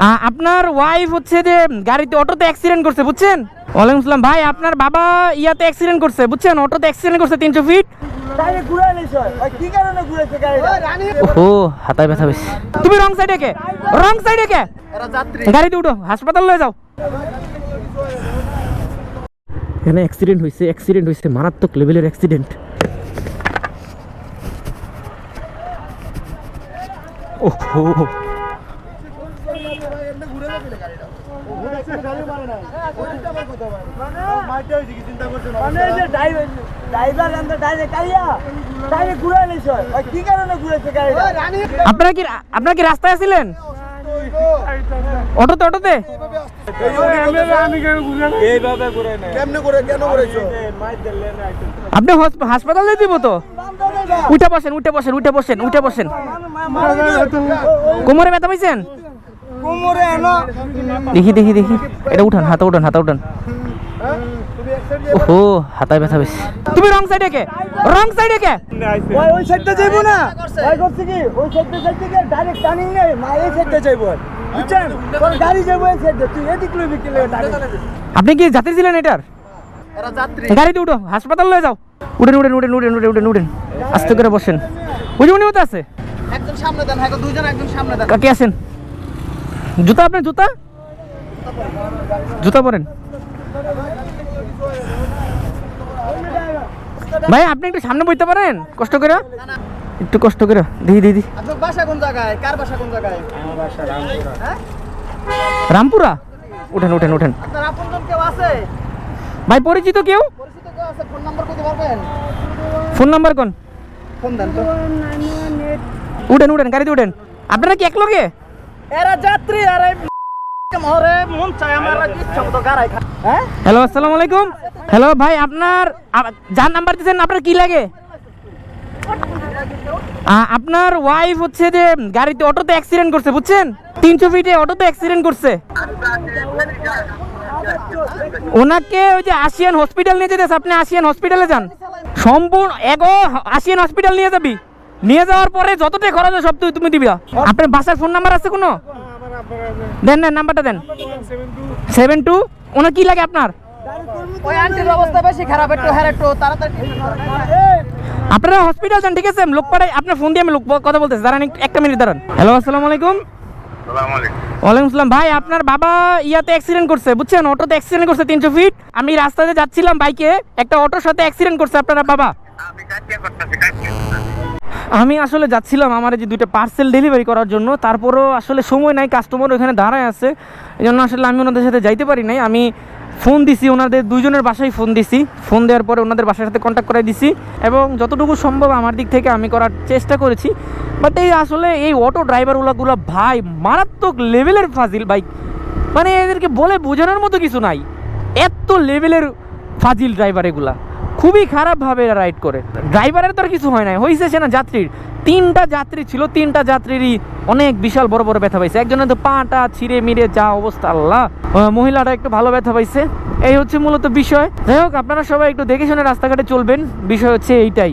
আ- আপনার ওয়াইফ হচ্ছে যে গাড়িতে অটোতে অ্যাক্সিডেন্ট করছে বুঝছেন? ওয়ালাইকুম আসসালাম। ভাই আপনার বাবা ইয়াতে অ্যাক্সিডেন্ট করছে বুঝছেন? অটোতে অ্যাক্সিডেন্ট করছে তিনশো ফিট ও হাতায় ব্যথা বেশি। তুমি রং সাইডে কে? রং সাইডে কে? এরা যাত্রী। গাড়িতে উঠো হাসপাতাল লয়ে যাও। এখানে অ্যাক্সিডেন্ট হয়েছে অ্যাক্সিডেন্ট হয়েছে মারাত্মক লেভেলের অ্যাক্সিডেন্ট ওহো মানে এই যে ড্রাইভার ড্রাইভার আন্দা ডাইরেক্ট আইয়া ডাইরেক্ট ঘুরাই নিছ ওই কি কারণে ঘুরেছে গাড়িটা আপনারা কি আপনারা কি রাস্তায় ছিলেন অটোতে অটোতে? কেমনে করে কেন করেছ আপনি হস- হাসপাতাল দিয়ে দিব তো? উঠে বসেন উঠে বসেন উঠে বসেন উঠে বসেন। কোমরে ব্যথা পাইছেন? দেখি দেখি দেখি। এটা উঠান হাতে উঠান হাতে উঠান। ওহো হাতায় ব্যথা বেশি। তুমি রং সাইডে কে? রং সাইডে কে? ওই ওই সাইডটা যাইবো না। ওই করছে কি? ওই সাইডটা যাইতে গিয়ে ডাইরেক্ট টার্নিং নেই মা এই সাইডটা যাইবো। বুঝছেন? তোর গাড়ি যাইবো এই সাইডে তুই এদিক লইবি কি লইবি আপনি কি যাত্রী ছিলেন এটার? এরা যাত্রী। গাড়িতে উঠো হাসপাতাল লয়ে যাও। উঠেন উঠেন উঠেন উঠেন উঠেন উঠেন উঠেন। আস্তে করে বসেন। বুঝে মনে মতো আছে। একজন সামনে দেন হ্যাঁ দুইজন একজন সামনে দেন। কাকে আছেন? জুতা আপনার জুতা? জুতা পরেন। ভাই আপনি একটু সামনে বইতে পারেন? কষ্ট করে? একটু কষ্ট করে। দিদি দিদি বাসা কোন জায়গায়? কার বাসা কোন জায়গায়? আমার বাসা রামপুরা। হ্যাঁ? রামপুরা? উঠেন উঠেন উঠেন। আপনার আপনজন কেউ আছে? ভাই পরিচিত কেউ? পরিচিত কেউ আছে? ফোন নাম্বার কইতে পারবেন ফোন নাম্বার কোন? ফোন দেন তো। উঠেন উঠেন গাড়িতে উঠেন। আপনারা কি এক লোকে এরা যাত্রী আরে হ্যাঁ? হ্যালো, আসসালামু আলাইকুম। হ্যালো, ভাই, আপনার যার নাম্বার দিয়েছেন আপনার কি লাগে? আপনার ওয়াইফ হচ্ছে যে গাড়িতে অটোতে অ্যাক্সিডেন্ট করছে, বুঝছেন? তিনশো ফিটে অটোতে অ্যাক্সিডেন্ট করছে। ওনাকে ওই যে আসিয়ান হসপিটাল নিয়ে যেতে আপনি আসিয়ান হসপিটালে যান। সম্পূর্ণ, এগো আসিয়ান হসপিটাল নিয়ে যাবি। নিয়ে যাওয়ার পরে যতটা খরচ হয় সব তুই তুমি দিবি আপনার বাসার ফোন নাম্বার আছে কোনো? দেন দেন নাম্বারটা দেন। সেভেন টু ওনার কি লাগে আপনার? ওই আন্টির অবস্থা বেশি খারাপ একটু হ্যাঁ একটু তাড়াতাড়ি আপনারা হসপিটাল যান ঠিক আছে? লোক পাঠাই আপনার ফোন দিয়ে আমি লোক কথা বলতেছি। দাঁড়ান একটা মিনিট দাঁড়ান। হ্যালো আসসালামু আলাইকুম। আলাইকুম ওয়ালাইকুম আসসালাম। ভাই আপনার বাবা ইয়াতে অ্যাক্সিডেন্ট করছে বুঝছেন? অটোতে অ্যাক্সিডেন্ট করছে তিনশো ফিট আমি রাস্তাতে যাচ্ছিলাম বাইকে একটা অটোর সাথে অ্যাক্সিডেন্ট করছে আপনার বাবা। আমি আসলে যাচ্ছিলাম আমার যে দুইটা পার্সেল ডেলিভারি করার জন্য। তারপরও আসলে সময় নাই কাস্টমার ওখানে দাঁড়ায় আছে। এই জন্য আসলে আমি ওনাদের সাথে যাইতে পারি নাই। আমি ফোন দিছি, ওনাদের দুইজনের বাসায় ফোন দিছি। ফোন দেওয়ার পরে ওনাদের বাসার সাথে কন্ট্যাক্ট করাই দিছি। এবং যতটুকু সম্ভব আমার দিক থেকে আমি করার চেষ্টা করেছি। বাট এই আসলে এই অটো ড্রাইভারগুলোগুলো ভাই, মারাত্মক লেভেলের ফাজিল বাইক মানে এদেরকে বলে বোঝানোর মতো কিছু নাই। এত লেভেলের ফাজিল ড্রাইভার এগুলা। খুবই খারাপভাবে রাইড করে। ড্রাইভারের তো আর কিছু হয় নাই। হয়েছে সে না যাত্রীর। তিনটা যাত্রী ছিল, তিনটা যাত্রীরই অনেক বিশাল বড় বড় ব্যথা পাইছে। একজনের তো পাটা ছিঁড়ে মিড়ে যা অবস্থা, আল্লাহ। মহিলাটা একটু ভালো ব্যথা পাইছে। এই হচ্ছে মূলত বিষয়। যাই হোক, আপনারা সবাই একটু দেখে শুনে রাস্তাঘাটে চলবেন। বিষয় হচ্ছে এইটাই।